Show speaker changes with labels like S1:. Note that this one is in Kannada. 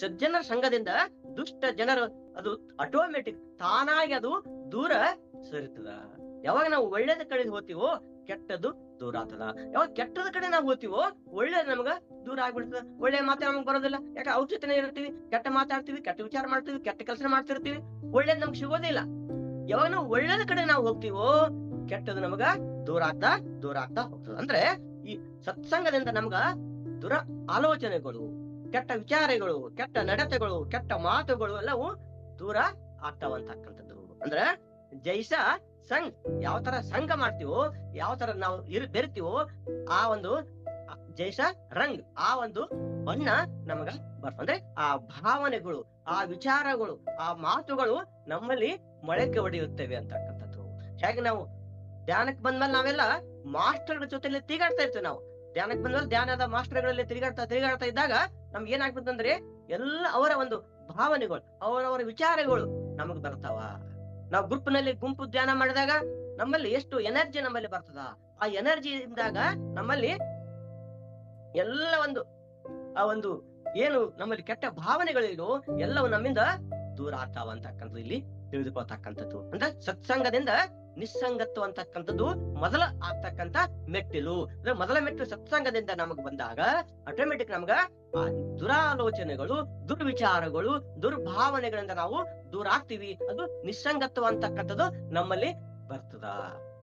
S1: ಸಜ್ಜನರ ಸಂಘದಿಂದ ದುಷ್ಟ ಜನರು, ಅದು ಆಟೋಮೆಟಿಕ್ ತಾನಾಗಿ ಅದು ದೂರ ಸರಿತದ. ಯಾವಾಗ ನಾವು ಒಳ್ಳೇದ ಕಡೆ ಹೋಗ್ತೀವೋ, ಕೆಟ್ಟದ್ದು ದೂರ ಆಗ್ತದ. ಯಾವಾಗ ಕೆಟ್ಟದ ಕಡೆ ನಾವು ಹೋಗ್ತೀವೋ, ಒಳ್ಳೇದು ನಮಗ ದೂರ ಆಗ್ಬಿಡ್ತದ. ಒಳ್ಳೆ ಮಾತೆ ನಮ್ಗೆ ಬರೋದಿಲ್ಲ. ಯಾಕೆ, ಅವ್ರ ಇರ್ತೀವಿ, ಕೆಟ್ಟ ಮಾತಾಡ್ತೀವಿ, ಕೆಟ್ಟ ವಿಚಾರ ಮಾಡ್ತೀವಿ, ಕೆಟ್ಟ ಕೆಲಸ ಮಾಡ್ತಿರ್ತೀವಿ. ಒಳ್ಳೇದ್ ನಮ್ಗೆ ಸಿಗೋದಿಲ್ಲ. ಯಾವಾಗ ನಾವು ಒಳ್ಳೇದ ಕಡೆ ನಾವು ಹೋಗ್ತೀವೋ, ಕೆಟ್ಟದ್ದು ನಮಗ ದೂರ ಆಗ್ತಾ ದೂರ ಆಗ್ತಾ ಹೋಗ್ತದ. ಅಂದ್ರೆ ಈ ಸತ್ಸಂಗದಿಂದ ನಮ್ಗ ದುರ ಆಲೋಚನೆಗಳು ಕೆಟ್ಟ ವಿಚಾರಗಳು ಕೆಟ್ಟ ನಡತೆಗಳು ಕೆಟ್ಟ ಮಾತುಗಳು ಎಲ್ಲವೂ ದೂರ ಆಗ್ತಾವಂತಕ್ಕಂಥದ್ದು. ಅಂದ್ರೆ ಜೈಸ ಸಂಘ ಯಾವ ತರ ಸಂಘ ಮಾಡ್ತೀವೋ ಯಾವ ತರ ನಾವು ಇರ್ ಬೆರಿತೀವೋ ಆ ಒಂದು ಜೈಸ ರಂಗ್ ಆ ಒಂದು ಬಣ್ಣ ನಮಗ ಬರ್ತ ಅಂದ್ರೆ ಆ ಭಾವನೆಗಳು ಆ ವಿಚಾರಗಳು ಆ ಮಾತುಗಳು ನಮ್ಮಲ್ಲಿ ಮೊಳಕೆ ಒಡೆಯುತ್ತೇವೆ ಅಂತಕ್ಕಂಥದ್ದು. ಹೇಗೆ ನಾವು ಧ್ಯಾನಕ್ಕೆ ಬಂದ್ಮೇಲೆ ನಾವೆಲ್ಲ ಮಾಸ್ಟರ್ಗಳ ಜೊತೆಲಿ ತೀಗಾಡ್ತಾ ಇರ್ತೇವೆ ನಾವು. ಧ್ಯಾನಕ್ಕೆ ಬಂದ್ಮೇಲೆ ಧ್ಯಾನದ ಮಾಸ್ಟರ್ಗಳಲ್ಲಿ ತಿರುಗಾಡ್ತಾ ತಿರುಗಾಡ್ತಾ ಇದ್ದಾಗ ನಮ್ಗೆ ಏನಾಗ್ತದೆ ಅಂದ್ರೆ ಎಲ್ಲ ಅವರ ಒಂದು ಭಾವನೆಗಳು, ಅವರವರ ವಿಚಾರಗಳು ನಮಗ್ ಬರ್ತಾವ. ನಾವು ಗ್ರೂಪ್ ಗುಂಪು ಧ್ಯಾನ ಮಾಡಿದಾಗ ನಮ್ಮಲ್ಲಿ ಎಷ್ಟು ಎನರ್ಜಿ ನಮ್ಮಲ್ಲಿ ಬರ್ತದ. ಆ ಎನರ್ಜಿ ಇದ್ದಾಗ ನಮ್ಮಲ್ಲಿ ಎಲ್ಲ ಒಂದು, ಆ ಒಂದು ಏನು ನಮ್ಮಲ್ಲಿ ಕೆಟ್ಟ ಭಾವನೆಗಳಿಗೂ ಎಲ್ಲವೂ ನಮ್ಮಿಂದ ದೂರ ಆಗ್ತಾವ ಅಂತಕ್ಕಂಥದ್ದು ಇಲ್ಲಿ ತಿಳಿದುಕೊಳ್ತಕ್ಕಂಥದ್ದು. ಅಂದ್ರೆ ಸತ್ಸಂಗದಿಂದ ನಿಸ್ಸಂಗತ್ವ ಅಂತಕ್ಕಂಥದ್ದು ಮೊದಲ ಆಗ್ತಕ್ಕಂತ ಮೆಟ್ಟಿಲು. ಅಂದ್ರೆ ಮೊದಲ ಮೆಟ್ಟಿಲು ಸತ್ಸಂಗದಿಂದ ನಮಗ್ ಬಂದಾಗ ಆಟೋಮೆಟಿಕ್ ನಮ್ಗ ಆ ದುರಾಲೋಚನೆಗಳು, ದುರ್ವಿಚಾರಗಳು, ದುರ್ಭಾವನೆಗಳಿಂದ ನಾವು ದೂರ ಆಗ್ತೀವಿ. ಅದು ನಿಸ್ಸಂಗತ್ವ ಅಂತಕ್ಕಂಥದ್ದು ನಮ್ಮಲ್ಲಿ ಬರ್ತದ.